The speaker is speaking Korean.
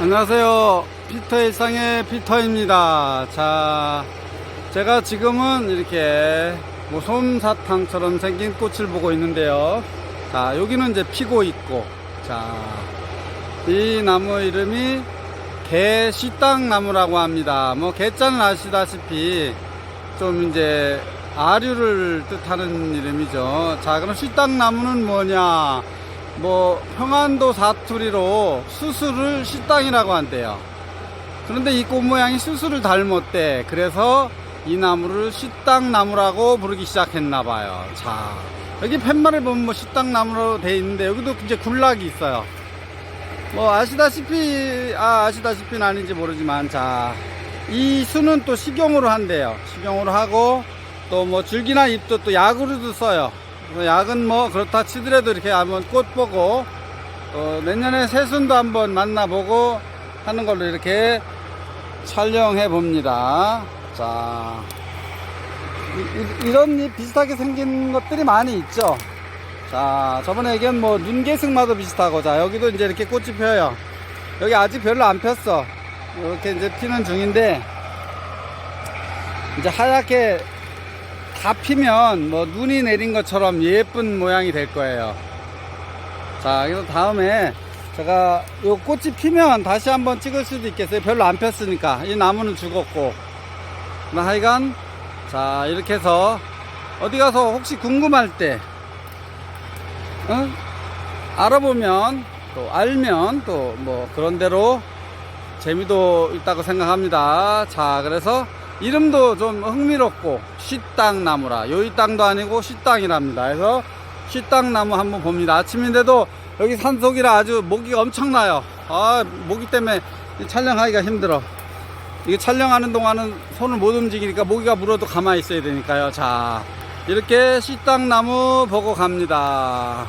안녕하세요. 피터 일상의 피터입니다. 자, 제가 지금은 이렇게 뭐 솜사탕처럼 생긴 꽃을 보고 있는데요. 자, 여기는 이제 피고 있고, 자, 이 나무 이름이 개시땅나무라고 합니다. 뭐 개자는 아시다시피 좀 이제 아류를 뜻하는 이름이죠. 자, 그럼 시땅나무는 뭐냐? 뭐 평안도 사투리로 수수를 시땅이라고 한대요. 그런데 이 꽃 모양이 수수를 닮았대. 그래서 이 나무를 시땅나무라고 부르기 시작했나 봐요. 자, 여기 팻말을 보면 뭐 시땅나무로 돼 있는데 여기도 이제 군락이 있어요. 뭐 아시다시피 아 아시다시피는 아닌지 모르지만 자 이 수는 또 식용으로 한대요 식용으로 하고 또 뭐 줄기나 잎도 또 약으로도 써요 약은 뭐 그렇다 치더라도 이렇게 한번 꽃 보고 또 내년에 새순도 한번 만나보고 하는 걸로 이렇게 촬영해 봅니다 자 이, 런잎 비슷하게 생긴 것들이 많이 있죠 자, 저번에 얘기한 뭐 눈개승마도 비슷하고, 자, 여기도 이제 이렇게 꽃이 펴요. 여기 아직 별로 안 폈어. 이렇게 이제 피는 중인데, 이제 하얗게 다 피면 뭐 눈이 내린 것처럼 예쁜 모양이 될 거예요. 자, 그래서 다음에 제가 요 꽃이 피면 다시 한번 찍을 수도 있겠어요. 별로 안 폈으니까. 이 나무는 죽었고. 그러나 하여간, 자, 이렇게 해서 어디 가서 혹시 궁금할 때, 어? 알아보면 또 알면 또 뭐 그런 대로 재미도 있다고 생각합니다. 자, 그래서 이름도 좀 흥미롭고 시땅나무라. 요이 땅도 아니고 시땅이랍니다. 그래서 시땅나무 한번 봅니다. 아침인데도 여기 산속이라 아주 모기가 엄청나요. 아, 모기 때문에 촬영하기가 힘들어. 이게 촬영하는 동안은 손을 못 움직이니까 모기가 물어도 가만히 있어야 되니까요. 자, 이렇게 씨땅나무 보고 갑니다.